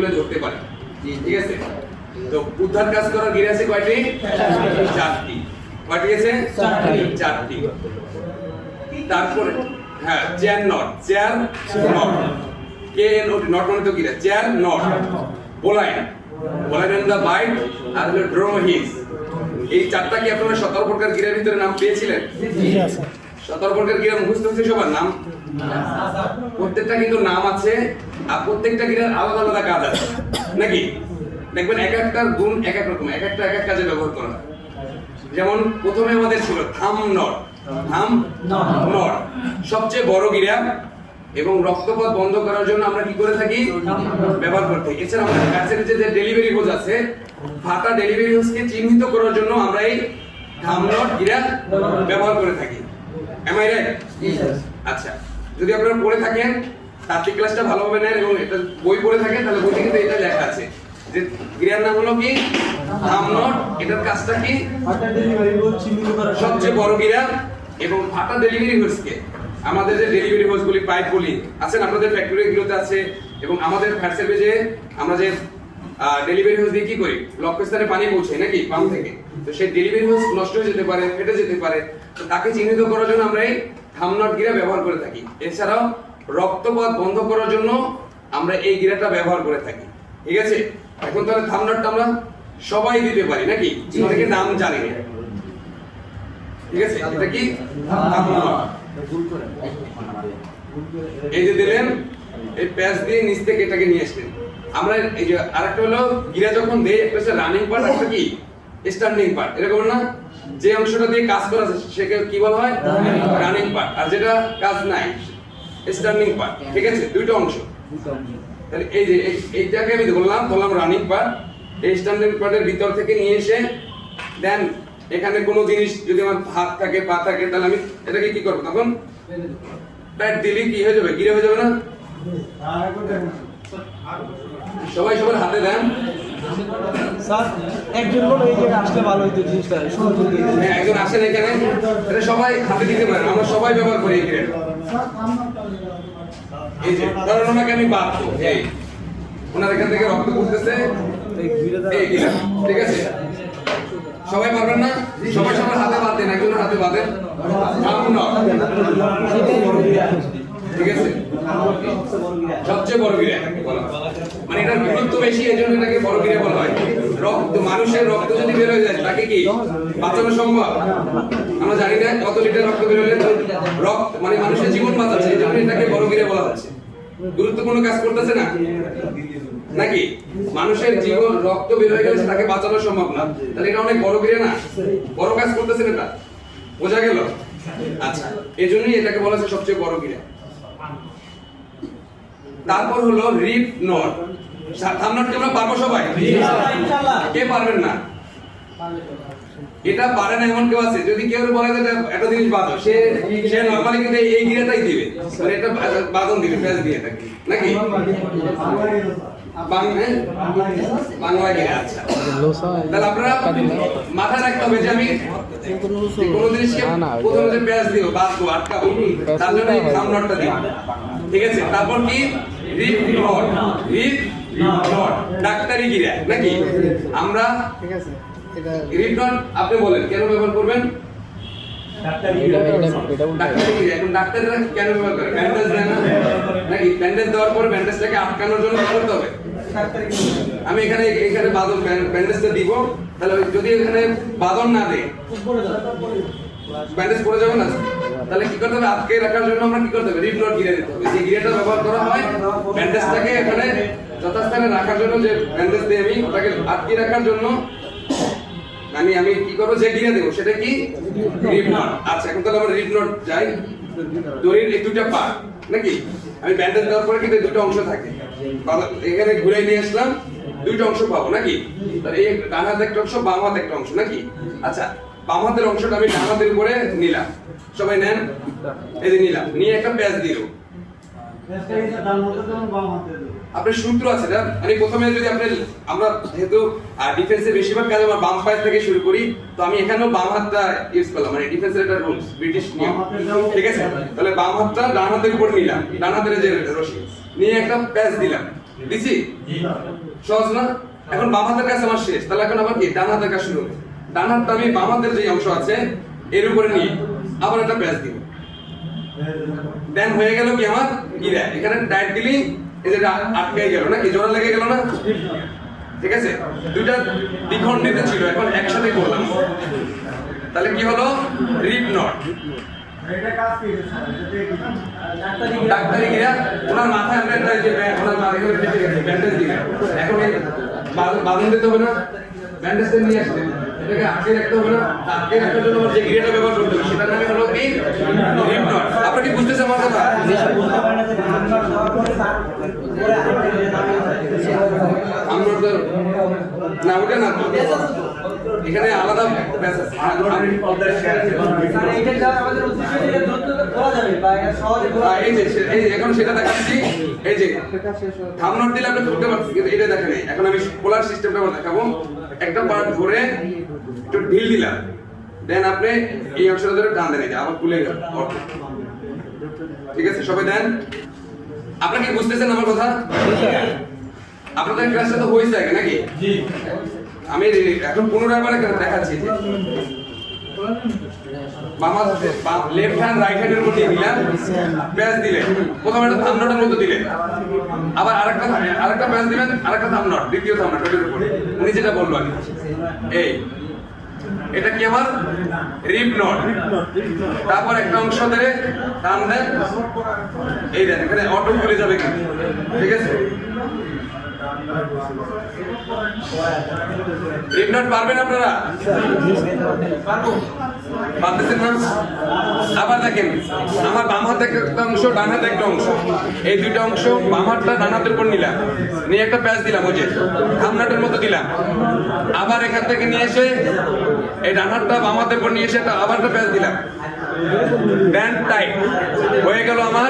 তুলে ধরতে পারে। ঠিক আছে? তো উদ্ধার কাজ করার গিরে আছে কয়টি? চারটি। কয়টি আছে? চারটি। তারপরে হ্যাঁ chair not. Chair knot. K knot knot মানে তো গিরা chair knot. Bowline. Bowline and the bite আর হলো ড্র হিজ। এই চারটা কি আপনারা সতেরো প্রকার গিরার ভিতরে নাম পেয়েছিলেন? সতেরো প্রকার গিরা মুখস্থ হচ্ছে সবার নাম? প্রত্যেকটা কিন্তু নাম আছে আর প্রত্যেকটা গিরার আলাদা আলাদা কাজ আছে। নাকি? দেখবেন এক একটার গুণ এক এক রকম এক একটা এক এক কাজে ব্যবহার করা যেমন প্রথমে আমাদের ছিল থাম নট থাম নট সবচেয়ে বড় গিরা এবং রক্তপথ বন্ধ করার জন্য আমরা কি করে থাকি? ব্যবহার করে থাকি। এছাড়া আমাদের কাছের যে ডেলিভারি হোজ আছে ফাটা ডেলিভারি হোজকে চিহ্নিত করার জন্য আমরা এই থাম নট গিরা ব্যবহার করে থাকি। এম আই রাইট আচ্ছা। যদি আপনারা পড়ে থাকেন তাত্ত্বিক ক্লাসটা ভালোভাবে নেন এবং এটা বই পড়ে থাকেন তাহলে বইতে কিন্তু এটা লেখা আছে। যে ক্রিয়ার নাম হলো কি? থাম নট এটার কাজটা কি? সবচেয়ে বড় গিরা এবং ফাটা ডেলিভারি হোসকে আমাদের যে ডেলিভারি হোস গুলি পাইপ গুলি আছেন আপনাদের ফ্যাক্টরি গুলোতে আছে এবং আমাদের ফায়ার সার্ভিসে আমরা যে ডেলিভারি হোস দিয়ে কি করি? লক্ষ্যস্থানে পানি পৌঁছে নাকি? পাম্প থেকে। তো সেই ডেলিভারি হোস নষ্ট হয়ে যেতে পারে ফেটে যেতে পারে। তো তাকে চিহ্নিত করার জন্য আমরা এই থামনট গিরা ব্যবহার করে থাকি। এছাড়াও রক্তপাত বন্ধ করার জন্য আমরা এই গিরাটা ব্যবহার করে থাকি। ঠিক আছে? এখন তাহলে থামনটটা আমরা সবাই দিতে পারি নাকি? অনেকে নাম জানি না। ঠিক আছে? এটা কি? এই যে দিলেন এই প্যাচ দিয়ে নিচ থেকে এটাকে নিয়ে আসলেন। আমরা এই যে আরেকটা হলো গিরা যখন দেই একটা হচ্ছে রানিং পার্ট একটা কি? স্ট্যান্ডিং পার্ট এরকম না। যে অংশটা দিয়ে কাজ করা সেকে কি বলা হয়? রানিং পার্ট আর যেটা কাজ নাই স্ট্যান্ডিং পার্ট ঠিক আছে? দুইটা অংশ। তাহলে এই যে এইটাকে আমি বললাম বললাম রানিং পার্ট এই স্ট্যান্ডিং পার্টের ভিতর থেকে নিয়ে এসে দেন এখানে কোনো জিনিস যদি আমার হাত থাকে, পা থাকে, তাহলে আমি এটাকে কি করব? তখন প্যাট দিলে কি হয়ে যাবে? গিরে হয়ে যাবে না? সবাই সবার হাতে দেন। স্যার একজন বলো এই জায়গায় আসলে ভালো হইতো জিনিসটা। শুরু করে দিয়ে হ্যাঁ, একজন আসেন এখানে এটা সবাই হাতে দিতে পারেন আমরা সবাই ব্যবহার করি এই এই যে ধরেন ওনাকে আমি বাঁধবো এই। ওনার এখান থেকে রক্ত পড়তেছে। ঠিক আছে? সবাই পারবেন না? সবাই সবার হাতে বাঁধেন একজনের হাতে বাঁধেন। মানে না মানে মানুষের জীবন গুরুত্বপূর্ণ কাজ করতেছে না? নাকি? মানুষের জীবন, রক্ত বের হয়ে গেলে তাকে বাঁচানো সম্ভব না। তাহলে এটা অনেক বড় গিরে না? বড় কাজ করতেছেন এটা বোঝা গেল? আচ্ছা এই জন্যই এটাকে বলা হচ্ছে সবচেয়ে বড় গিরা তারপর হলো রিপ নট। থামনট কি আমরা পারব সবাই? কে পারবেন না? এটা পারে না এমন কেউ আছে। যদি কেউ বলে যে এটা একটা জিনিস বাদো সে সে নরমালি কিন্তু এই- গিরাটাই দিবে। মানে এটা বা- বাদন দিবে প্যাচ দিয়ে থাকে নাকি হ্যাঁ? আচ্ছা। রাখতে হবে যে আমি কোনো জিনিসকে প্রথমে যে প্যাচ দিব বাঁধবো আটকাবো তার জন্য এই থাম দিব। ঠিক আছে? তারপর কি? রিপ নট রিপ নট ডাক্তারি গিরা নাকি? আমরা ঠিক আছে। এটা রিপ আপনি বলেন কেন ব্যবহার করবেন? ডাক্তারি গিরা এখন ডাক্তাররা কেন ব্যবহার করে? ব্যান্ডেজ দেয় না? নাকি ব্যান্ডেজ দেওয়ার পর ব্যান্ডেজটাকে আটকানোর জন্য করতে হবে? আমি এখানে এখানে বাদন ব্যান্ডেজটা দিব। তাহলে যদি এখানে বাদন না দেয় ব্যান্ডেজ পড়ে যাবে না? তাহলে কি করতে হবে? আটকে রাখার জন্য আমরা কি করতে হবে? নট গিরে দিতে হবে। যে গিরেটা ব্যবহার করা হয় ব্যান্ডেজটাকে এখানে যথাস্থানে রাখার জন্য যে ব্যান্ডেজ দিই আমি ওটাকে আটকে রাখার জন্য আমি আমি কি করব? যে গিরে দেবো। সেটা কি? আচ্ছা এখন তাহলে আমরা রিপ নট যাই। দড়ির এই দুটা পা নাকি? আমি ব্যান্ডেজ দেওয়ার পরে কিন্তু দুটো অংশ থাকে। এখানে ঘুরে নিয়ে আসলাম দুইটা অংশ পাবো নাকি? তাহলে এই ডান হাতে একটা অংশ বাম হাতে একটা অংশ নাকি? আচ্ছা বাম হাতের অংশটা আমি ডান হাতের উপরে নিলাম। সবাই নেন। এই যে নিলাম। নিয়ে একটা প্যাচ দিল আপনার সূত্র আছে না মানে প্রথমে যদি আপনি, আমরা যেহেতু ডিফেন্সে বেশিরভাগ কাজ আমরা বাম পায়ের থেকে শুরু করি, তো আমি এখানেও বাম হাতটা ইউজ করলাম মানে ডিফেন্সের একটা রুলস ব্রিটিশ নিয়ম। ঠিক আছে? তাহলে বাম হাতটা ডান হাতের উপর নিলাম, ডান হাতের যে রশি, নিয়ে একটা প্যাচ দিলাম। দিছি? সহজ না? এখন বাম হাতের কাছে আমার শেষ, তাহলে এখন আবার কি? ডান হাতের কাছে শুরু। ডান হাতটা আমি বাম হাতের যে অংশ আছে, এর উপরে নিয়ে আবার একটা প্যাচ দিব। দেন হয়ে গেল কি আমার? গিরা এখানে ডাইট দিলি এই যে আটকে গেল না? কি জোড়া লেগে গেল না? ঠিক আছে? দুইটা দ্বিখণ্ডিত ছিল, এখন একসাথে করলাম। তাহলে কি হলো? রিপ নট ডাক্তারি গিরা, ওনার মাথায় আমরা একটা যে ওনার মাথায় ব্যান্ডেজ দিলেন এখন বাঁধন দিতে হবে না। ব্যান্ডেজটা নিয়ে আসলেন এটাকে আটকে রাখতে হবে না। আটকে রাখার জন্য যে গিরাটা ব্যবহার করতে হবে সেটার নামই হলো কি রিপ নট আপনারা কি বুঝতেছেন আমার কথা আমরা তো না ওটা না এখানে আলাদা এই যে যে এখন সেটা দেখাচ্ছি। এই যে থাম নট দিলে আপনি খুলতে পারছেন কিন্তু এটা দেখেন এখন আমি খোলার সিস্টেমটা আবার দেখাবো। একটা পার্ট ধরে একটু ঢিল দিলাম। দেন আপনি এই অংশটা ধরে টান দেন আবার খুলে গেল। ঠিক আছে সবাই দেন। আপনারা কি বুঝতেছেন আমার কথা? আপনাদের ক্লাসটা তো হয়েছে আগে নাকি? আমি এখন পুনরায় এখানে দেখাচ্ছি। যে বামা লেফট হ্যান্ড রাইট হ্যান্ডের মধ্যে প্যাচ দিলেন। প্রথমে একটা মধ্যে দিলেন। আবার আরেকটা আরেকটা প্যাচ দিবেন আরেকটা থাম নট দ্বিতীয় উপরে। উনি যেটা বলল এই। এটা কি আমার রিপ নট তারপর একটা অংশ ধরে টান দেন। এই দেন এখানে অটো খুলে যাবে কিন্তু। ঠিক আছে? রিপ পারবেন আপনারা? আবার দেখেন, আমার একটা অংশ, ডান একটা অংশ। এই দুইটা অংশ ডান হাতের উপর নিলাম। নিয়ে একটা প্যাচ দিলাম, ওই যে মতো দিলাম। আবার এখান থেকে নিয়ে এসে এই ডান হাতটা বাম হাতের উপর নিয়ে এসে আবার একটা প্যাচ দিলাম। হয়ে গেল আমার